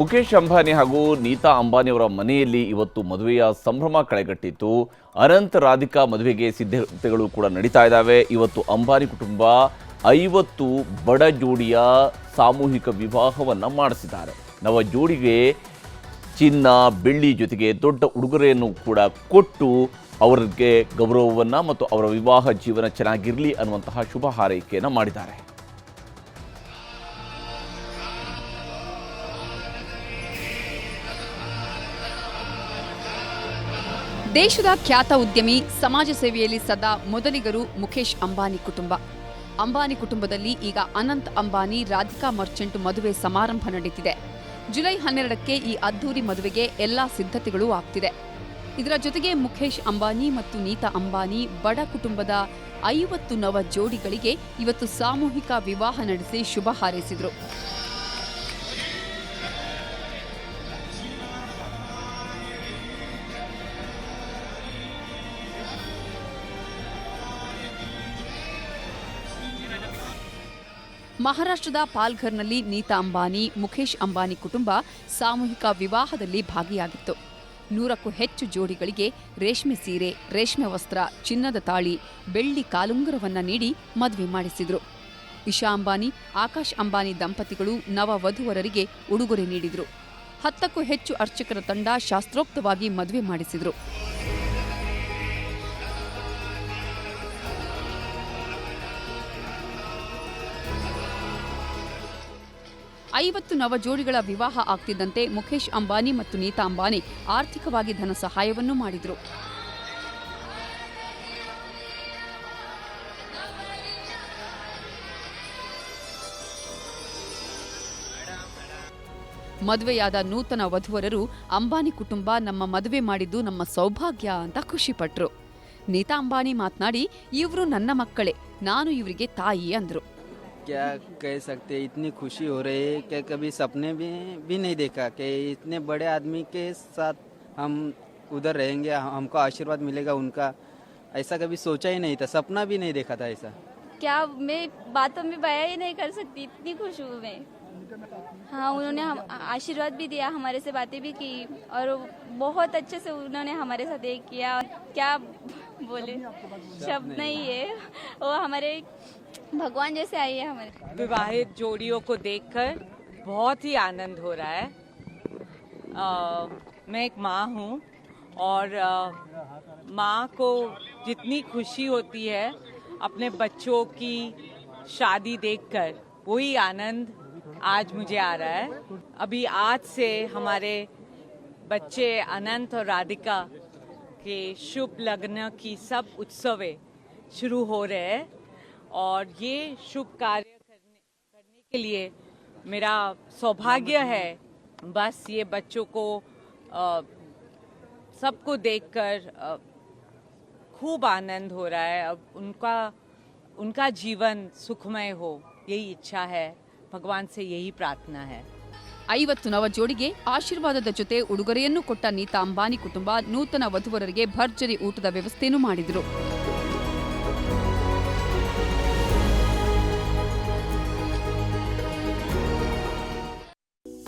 ಮುಖೇಶ್ ಅಂಬಾನಿ ಹಾಗೂ ನೀತಾ ಅಂಬಾನಿ ಅವರ ಮನೆಯಲ್ಲಿ ಇವತ್ತು ಮದುವೆಯ ಸಂಭ್ರಮ ಕಳೆಗಟ್ಟಿತ್ತು. ಅನಂತ್, ರಾಧಿಕಾ ಮದುವೆಗೆ ಸಿದ್ಧತೆಗಳು ಕೂಡ ನಡೀತಾ ಇದ್ದಾವೆ. ಇವತ್ತು ಅಂಬಾನಿ ಕುಟುಂಬ ಐವತ್ತು ಬಡ ಜೋಡಿಯ ಸಾಮೂಹಿಕ ವಿವಾಹವನ್ನು ಮಾಡಿಸಿದ್ದಾರೆ. ನವ ಜೋಡಿಗೆ ಚಿನ್ನ, ಬೆಳ್ಳಿ ಜೊತೆಗೆ ದೊಡ್ಡ ಉಡುಗೊರೆಯನ್ನು ಕೂಡ ಕೊಟ್ಟು ಅವರಿಗೆ ಗೌರವವನ್ನು ಮತ್ತು ಅವರ ವಿವಾಹ ಜೀವನ ಚೆನ್ನಾಗಿರಲಿ ಅನ್ನುವಂತಹ ಶುಭ ಹಾರೈಕೆಯನ್ನು ಮಾಡಿದ್ದಾರೆ. ದೇಶದ ಖ್ಯಾತ ಉದ್ಯಮಿ, ಸಮಾಜ ಸೇವೆಯಲ್ಲಿ ಸದಾ ಮೊದಲಿಗರು ಮುಖೇಶ್ ಅಂಬಾನಿ ಕುಟುಂಬ. ಅಂಬಾನಿ ಕುಟುಂಬದಲ್ಲಿ ಈಗ ಅನಂತ್ ಅಂಬಾನಿ, ರಾಧಿಕಾ ಮರ್ಚೆಂಟ್ ಮದುವೆ ಸಮಾರಂಭ ನಡೀತಿದೆ ಜುಲೈ ಹನ್ನೆರಡಕ್ಕೆ ಈ ಅದ್ದೂರಿ ಮದುವೆಗೆ ಎಲ್ಲಾ ಸಿದ್ಧತೆಗಳು ಆಗ್ತಿದೆ. ಇದರ ಜೊತೆಗೆ ಮುಖೇಶ್ ಅಂಬಾನಿ ಮತ್ತು ನೀತಾ ಅಂಬಾನಿ ಬಡ ಕುಟುಂಬದ ಐವತ್ತು ನವ ಜೋಡಿಗಳಿಗೆ ಇವತ್ತು ಸಾಮೂಹಿಕ ವಿವಾಹ ನಡೆಸಿ ಶುಭ ಹಾರೈಸಿದರು. ಮಹಾರಾಷ್ಟ್ರದ ಪಾಲ್ಘರ್ನಲ್ಲಿ ನೀತಾ ಅಂಬಾನಿ, ಮುಖೇಶ್ ಅಂಬಾನಿ ಕುಟುಂಬ ಸಾಮೂಹಿಕ ವಿವಾಹದಲ್ಲಿ ಭಾಗಿಯಾಗಿತ್ತು. ನೂರಕ್ಕೂ ಹೆಚ್ಚು ಜೋಡಿಗಳಿಗೆ ರೇಷ್ಮೆ ಸೀರೆ, ರೇಷ್ಮೆ ವಸ್ತ್ರ, ಚಿನ್ನದ ತಾಳಿ, ಬೆಳ್ಳಿ ಕಾಲುಂಗರವನ್ನು ನೀಡಿ ಮದುವೆ ಮಾಡಿಸಿದರು. ಇಶಾ ಅಂಬಾನಿ, ಆಕಾಶ್ ಅಂಬಾನಿ ದಂಪತಿಗಳು ನವ ವಧುವರರಿಗೆ ಉಡುಗೊರೆ ನೀಡಿದರು. ಹತ್ತಕ್ಕೂ ಹೆಚ್ಚು ಅರ್ಚಕರ ತಂಡ ಶಾಸ್ತ್ರೋಕ್ತವಾಗಿ ಮದುವೆ ಮಾಡಿಸಿದ್ರು. ಐವತ್ತು ನವ ಜೋಡಿಗಳ ವಿವಾಹ ಆಗ್ತಿದ್ದಂತೆ ಮುಖೇಶ್ ಅಂಬಾನಿ ಮತ್ತು ನೀತಾ ಅಂಬಾನಿ ಆರ್ಥಿಕವಾಗಿ ಧನ ಸಹಾಯವನ್ನು ಮಾಡಿದರು. ಮದುವೆಯಾದ ನೂತನ ವಧುವರರು ಅಂಬಾನಿ ಕುಟುಂಬ ನಮ್ಮ ಮದುವೆ ಮಾಡಿದ್ದು ನಮ್ಮ ಸೌಭಾಗ್ಯ ಅಂತ ಖುಷಿಪಟ್ರು. ನೀತಾ ಅಂಬಾನಿ ಮಾತನಾಡಿ, ಇವರು ನನ್ನ ಮಕ್ಕಳೇ, ನಾನು ಇವರಿಗೆ ತಾಯಿ ಅಂದ್ರು. क्या कह सकते हैं, इतनी खुशी हो रही है कि कभी सपने में भी नहीं देखा कि इतने बड़े आदमी के साथ हम उधर रहेंगे हमको आशीर्वाद मिलेगा उनका। ऐसा कभी सोचा ही नहीं था सपना भी नहीं देखा था ऐसा। क्या मैं बातों में बया ही नहीं कर सकती इतनी खुश हूँ मैं। हाँ उन्होंने हम आशीर्वाद भी दिया हमारे से बातें भी की और बहुत अच्छे से उन्होंने हमारे साथ ये किया। क्या बोले शब्द नहीं है। वो हमारे भगवान जैसे आई है हमारे। विवाहित जोड़ियों को देखकर बहुत ही आनंद हो रहा है। अ, मैं एक माँ हूँ और माँ को जितनी खुशी होती है अपने बच्चों की शादी देखकर वही आनंद आज मुझे आ रहा है। अभी आज से हमारे बच्चे अनंत और राधिका के शुभ लग्न की सब उत्सवें शुरू हो रहे हैं। और ये शुभ कार्य करने करने के लिए मेरा सौभाग्य है बस ये बच्चों को अ, सबको देखकर अ, खूब आनंद हो रहा है अब उनका उनका जीवन सुखमय हो यही इच्छा है भगवान से यही प्रार्थना है ಐವತ್ತು ನವ ಜೋಡಿಗೆ ಆಶೀರ್ವಾದದ ಜೊತೆ ಉಡುಗೊರೆಯನ್ನು ಕೊಟ್ಟ ನೀತಾ ಅಂಬಾನಿ ಕುಟುಂಬ ನೂತನ ವಧುವರರಿಗೆ ಭರ್ಜರಿ ಊಟದ ವ್ಯವಸ್ಥೆಯನ್ನು ಮಾಡಿದ್ರು